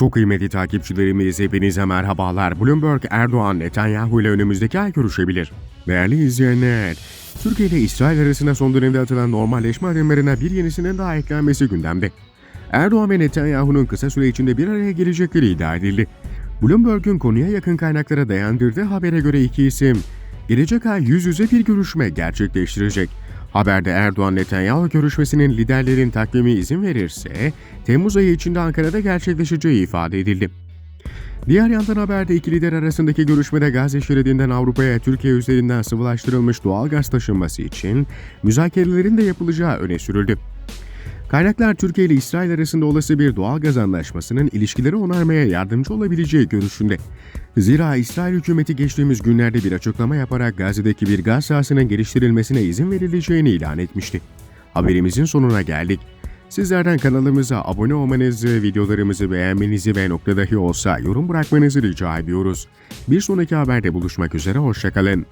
Çok kıymetli takipçilerimiz hepinize merhabalar. Bloomberg Erdoğan Netanyahu ile önümüzdeki ay görüşebilir. Değerli izleyenler, Türkiye ile İsrail arasında son dönemde atılan normalleşme adımlarına bir yenisinin daha eklenmesi gündemde. Erdoğan ve Netanyahu'nun kısa süre içinde bir araya gelecekleri iddia edildi. Bloomberg'un konuya yakın kaynaklara dayandırdığı habere göre iki isim, gelecek ay yüz yüze bir görüşme gerçekleştirecek. Haberde Erdoğan-Netanyahu görüşmesinin liderlerin takvimi izin verirse, Temmuz ayı içinde Ankara'da gerçekleşeceği ifade edildi. Diğer yandan haberde iki lider arasındaki görüşmede Gazze şeridinden Avrupa'ya Türkiye üzerinden sıvılaştırılmış doğal gaz taşınması için müzakerelerin de yapılacağı öne sürüldü. Kaynaklar Türkiye ile İsrail arasında olası bir doğal gaz anlaşmasının ilişkileri onarmaya yardımcı olabileceği görüşünde. Zira İsrail hükümeti geçtiğimiz günlerde bir açıklama yaparak Gazze'deki bir gaz sahasının geliştirilmesine izin verileceğini ilan etmişti. Haberimizin sonuna geldik. Sizlerden kanalımıza abone olmanızı, videolarımızı beğenmenizi ve nokta dahi olsa yorum bırakmanızı rica ediyoruz. Bir sonraki haberde buluşmak üzere, hoşçakalın.